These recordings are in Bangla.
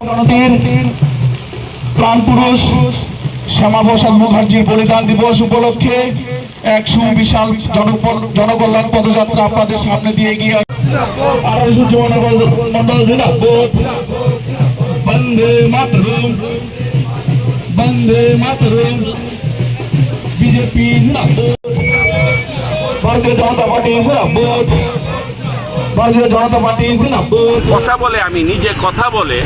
জনতার প্রাণ শ্যামাপ্রসাদ মুখার্জির বলিদান দিবস উপলক্ষে এক সুবিশাল জনকল্যাণ পদযাত্রা আপনাদের সামনে দিয়ে মাতরম বিজেপি জিন্দাবাদ। ভারতীয় জনতা পার্টি জিন্দাবাদ। ভারতীয় জনতা পার্টি কথা বলে আমি নিজে কথা বলে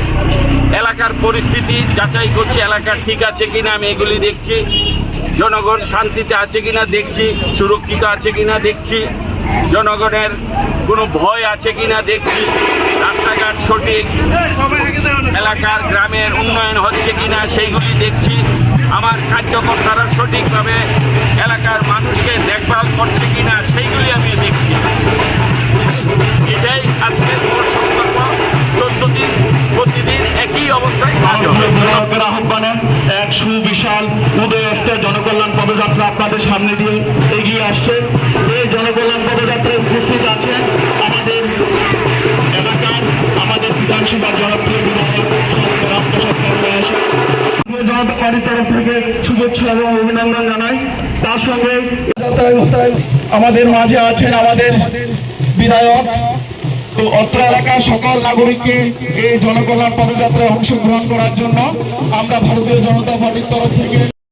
এলাকার পরিস্থিতি যাচাই করছি, এলাকা ঠিক আছে কিনা আমি এগুলি দেখছি, জনগণ শান্তিতে আছে কিনা দেখছি, সুরক্ষিত আছে কিনা দেখছি, জনগণের কোনো ভয় আছে কিনা দেখছি, রাস্তাঘাট সঠিক, এলাকার গ্রামের উন্নয়ন হচ্ছে কিনা সেইগুলি দেখছি, আমার কার্যকর্তারা সঠিকভাবে এলাকার মানুষকে এক সুবিশাল উদয়স্তের জনকল্যাণ পদযাত্রা আপনাদের সামনে দিয়ে এগিয়ে আসছে। এই জনকল্যাণ পদযাত্রায় উপস্থিত আছেন আমাদের এলাকার আমাদের বিধানসভার জনপ্রিয় জনতা থেকে শুভেচ্ছা এবং অভিনন্দন তার সঙ্গে আমাদের মাঝে আছেন আমাদের বিধায়ক। তো নাগরিককে এই জনকল্যাণ পদযাত্রায় অংশগ্রহণ করার জন্য আমরা ভারতীয় জনতা